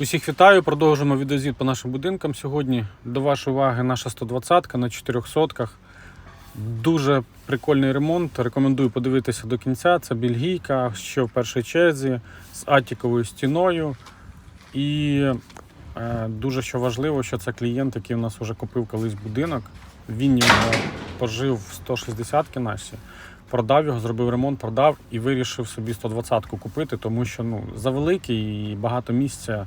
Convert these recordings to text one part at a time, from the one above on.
Усіх вітаю, продовжуємо відеозвіт по нашим будинкам. Сьогодні до вашої уваги наша 120 на 400 Дуже прикольний ремонт. Рекомендую подивитися до кінця. Це бельгійка, що в першій черзі з атіковою стіною. І е, дуже що важливо, що це клієнт, який у нас вже купив колись будинок. Він його пожив в 160 наші, продав його, зробив ремонт, продав і вирішив собі 120-ку купити, тому що ну, завеликий і багато місця,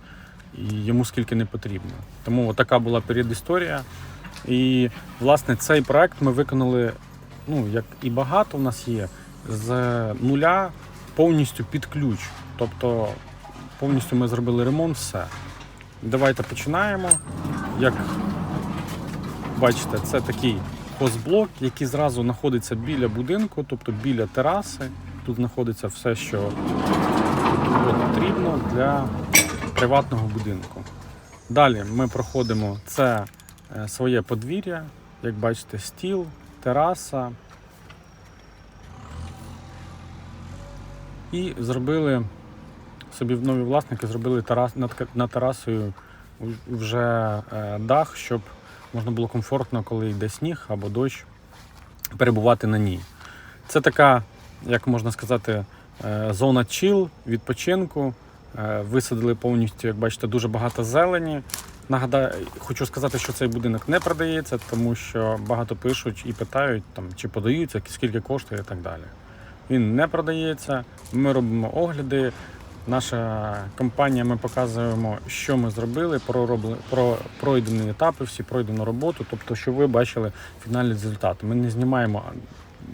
і йому скільки не потрібно. Тому така була передісторія. І власне цей проект ми виконали, ну як і багато в нас є, з нуля повністю під ключ. Тобто повністю ми зробили ремонт, все. Давайте починаємо. Як бачите, це такий хозблок, який зразу знаходиться біля будинку, тобто біля тераси. Тут знаходиться все, що потрібно для приватного будинку. Далі ми проходимо це е, своє подвір'я, як бачите, стіл, тераса. І зробили собі нові власники, зробили терас, над, над терасою вже е, дах, щоб можна було комфортно, коли йде сніг або дощ, перебувати на ній. Це така, як можна сказати, е, зона чил, відпочинку. Е, Висадили повністю, як бачите, дуже багато зелені. Нагадаю, хочу сказати, що цей будинок не продається, тому що багато пишуть і питають, там, чи подаються, скільки коштує і так далі. Він не продається. Ми робимо огляди. Наша компанія, ми показуємо, що ми зробили, про пройдені етапи, всі пройдену роботу, тобто, щоб ви бачили фінальний результат. Ми не знімаємо,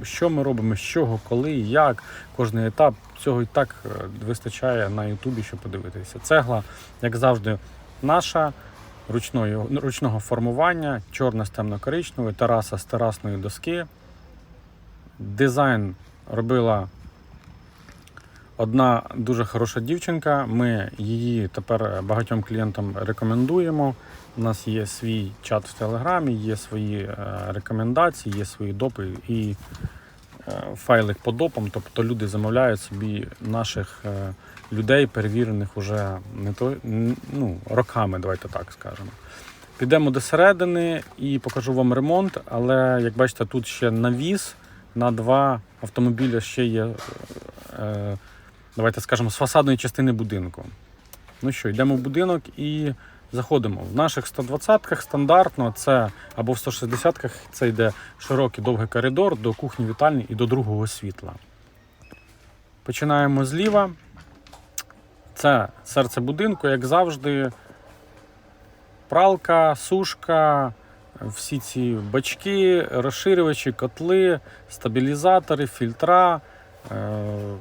що ми робимо, з чого, коли, як, кожний етап. Цього і так е, вистачає на Ютубі, щоб подивитися. Цегла, як завжди, наша ручної, ручного формування, чорна з темно-коричневою, тераса з терасної доски. Дизайн робила одна дуже хороша дівчинка. Ми її тепер багатьом клієнтам рекомендуємо. У нас є свій чат в Телеграмі, є свої е, рекомендації, є свої допи і е, файлик по допам. Тобто люди замовляють собі наших е, людей, перевірених уже не то, ну, роками, давайте так скажемо. Підемо до середини і покажу вам ремонт, але як бачите, тут ще навіс на два автомобіля ще є, давайте скажемо, з фасадної частини будинку. Ну що, йдемо в будинок і заходимо. В наших 120-ках стандартно це або в 160-ках це йде широкий довгий коридор до кухні вітальні і до другого світла. Починаємо зліва. Це серце будинку, як завжди. Пралка, сушка, всі ці бачки, розширювачі, котли, стабілізатори, фільтра, е,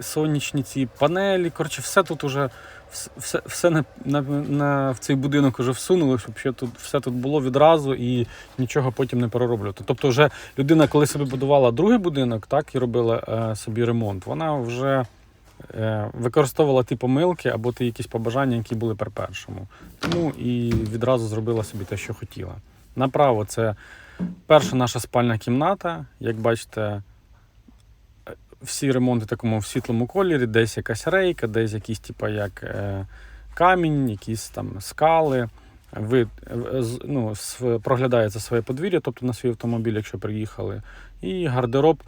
сонячні ці панелі. Коротше, все тут уже все, все на, на, на, в цей будинок вже всунули, щоб ще тут, все тут було відразу і нічого потім не перероблювати. Тобто, вже людина, коли собі будувала другий будинок, так і робила е, собі ремонт, вона вже е, використовувала ті помилки або ті якісь побажання, які були при першому. Тому і відразу зробила собі те, що хотіла. Направо це перша наша спальна кімната. Як бачите, е, всі ремонти такому в світлому кольорі, десь якась рейка, десь якісь, типу, як е, камінь, якісь там скали. Ви е, ну, проглядається своє подвір'я, тобто на свій автомобіль, якщо приїхали, і гардероб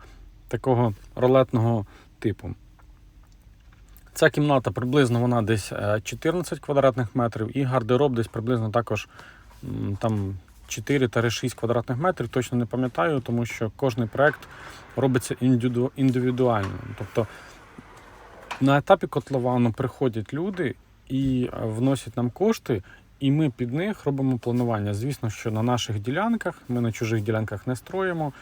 такого ролетного типу. Ця кімната приблизно вона десь е, 14 квадратних метрів, і гардероб десь приблизно також там 4-6 квадратних метрів. Точно не пам'ятаю, тому що кожний проект робиться індивідуально. Тобто на етапі котловану приходять люди і е, вносять нам кошти, і ми під них робимо планування. Звісно, що на наших ділянках, ми на чужих ділянках не строїмо.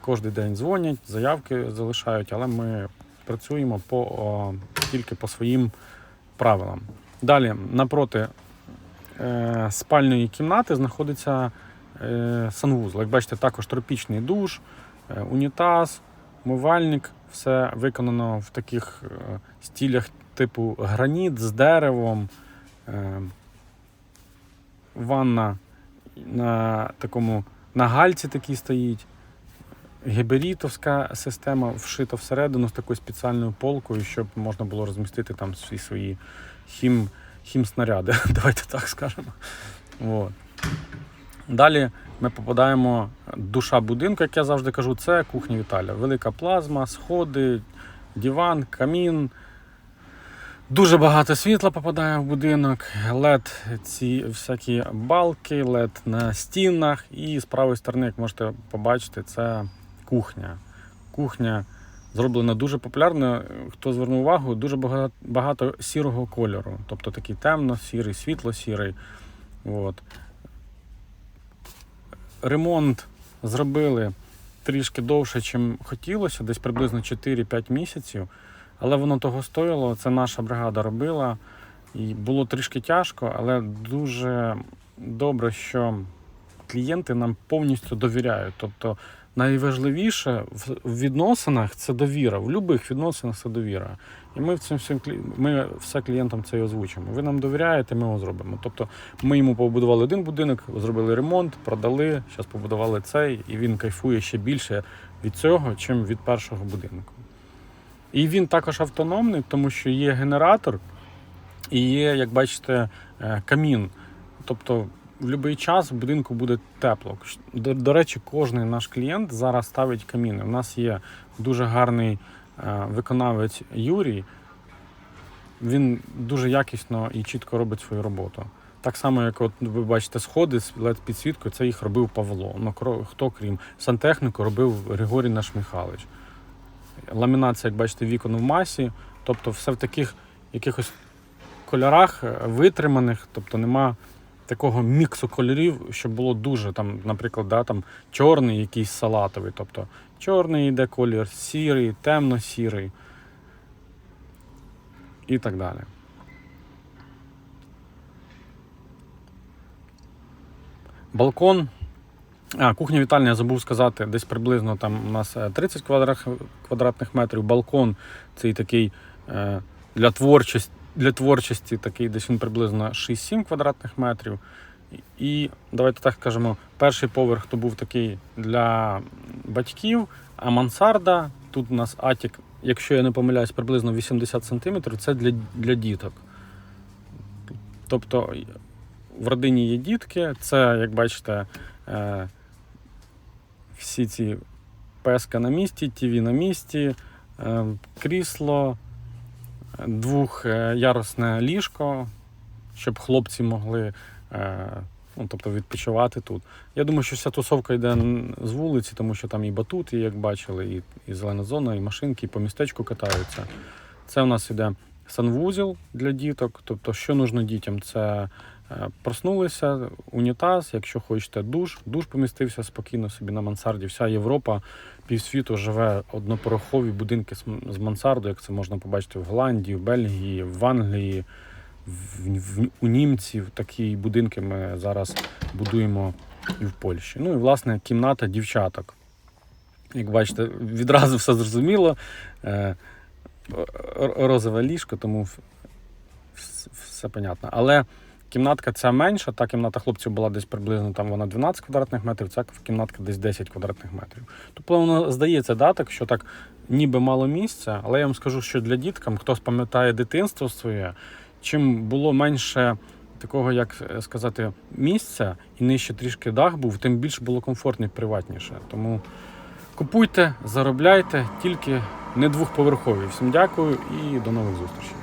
Кожен день дзвонять, заявки залишають, але ми працюємо по, о, тільки по своїм правилам. Далі, напроти е, спальної кімнати знаходиться санвузол. Як бачите, також тропічний душ, е, унітаз, мивальник. Все виконано в таких е, стілях типу граніт з деревом. Е, ванна на такому на гальці такій стоїть. гіберітовська система вшита всередину з такою спеціальною полкою, щоб можна було розмістити там всі свої хім, хімснаряди, давайте так скажемо. От. Далі ми попадаємо душа будинку, як я завжди кажу, це кухня Віталя. Велика плазма, сходи, диван, камін. Дуже багато світла попадає в будинок, LED, ці всякі балки, LED на стінах. І з правої сторони, як можете побачити, це кухня. Кухня зроблена дуже популярно. Хто звернув увагу, дуже багато, багато сірого кольору. Тобто такий темно-сірий, світло-сірий. От. Ремонт зробили трішки довше, ніж хотілося, десь приблизно 4-5 місяців. Але воно того стоїло. Це наша бригада робила. І було трішки тяжко, але дуже добре, що клієнти нам повністю довіряють. Тобто найважливіше в відносинах це довіра. В будь-яких відносинах це довіра. І ми в цим всім ми все клієнтам це і озвучимо. Ви нам довіряєте, ми його зробимо. Тобто ми йому побудували один будинок, зробили ремонт, продали, зараз побудували цей, і він кайфує ще більше від цього, чим від першого будинку. І він також автономний, тому що є генератор і є, як бачите, е, камін. Тобто в будь-який час в будинку буде тепло. До, до речі, кожен наш клієнт зараз ставить каміни. У нас є дуже гарний е, виконавець Юрій. Він дуже якісно і чітко робить свою роботу. Так само, як от ви бачите, сходи з підсвіткою, це їх робив Павло. Ну, хто крім сантехніку робив Григорій наш Михайлович. Ламінація, як бачите, вікон в масі, тобто все в таких якихось кольорах е, витриманих, тобто нема такого міксу кольорів, щоб було дуже там, наприклад, да, там чорний, якийсь салатовий. Тобто чорний йде колір, сірий, темно-сірий і так далі. Балкон. А, кухня вітальня я забув сказати, десь приблизно там у нас е, 30 квадратних метрів. Балкон цей такий е, для творчості, для творчості такий десь він приблизно 6-7 квадратних метрів. І давайте так скажемо, перший поверх то був такий для батьків, а мансарда, тут у нас атік, якщо я не помиляюсь, приблизно 80 см, це для, для діток. Тобто в родині є дітки, це, як бачите, е, всі ці песка на місці, ТВ на місці, е, крісло, двохярусне ліжко, щоб хлопці могли е, ну, тобто відпочивати тут. Я думаю, що вся тусовка йде з вулиці, тому що там і батут, і як бачили, і, і зелена зона, і машинки, і по містечку катаються. Це у нас іде санвузел для діток. Тобто, що нужно дітям? Це е, проснулися, унітаз, якщо хочете, душ. Душ помістився спокійно собі на мансарді. Вся Європа, півсвіту живе однопорохові будинки з м- з мансардою, як це можна побачити в Голландії, в Бельгії, в Англії, в, в, у німців. Такі будинки ми зараз будуємо і в Польщі. Ну і власне кімната дівчаток. Як бачите, відразу все зрозуміло. Е, розове ліжко, тому все понятно. Але кімнатка ця менша, та кімната хлопців була десь приблизно там вона 12 квадратних метрів, ця кімнатка десь 10 квадратних метрів. Тобто воно здається, да, так, що так ніби мало місця, але я вам скажу, що для діткам, хто пам'ятає дитинство своє, чим було менше. Такого, як е, сказати, місця і нижче трішки дах був, тим більш було комфортніше, приватніше. Тому купуйте, заробляйте, тільки не двохповерхові. Всім дякую і до нових зустрічей.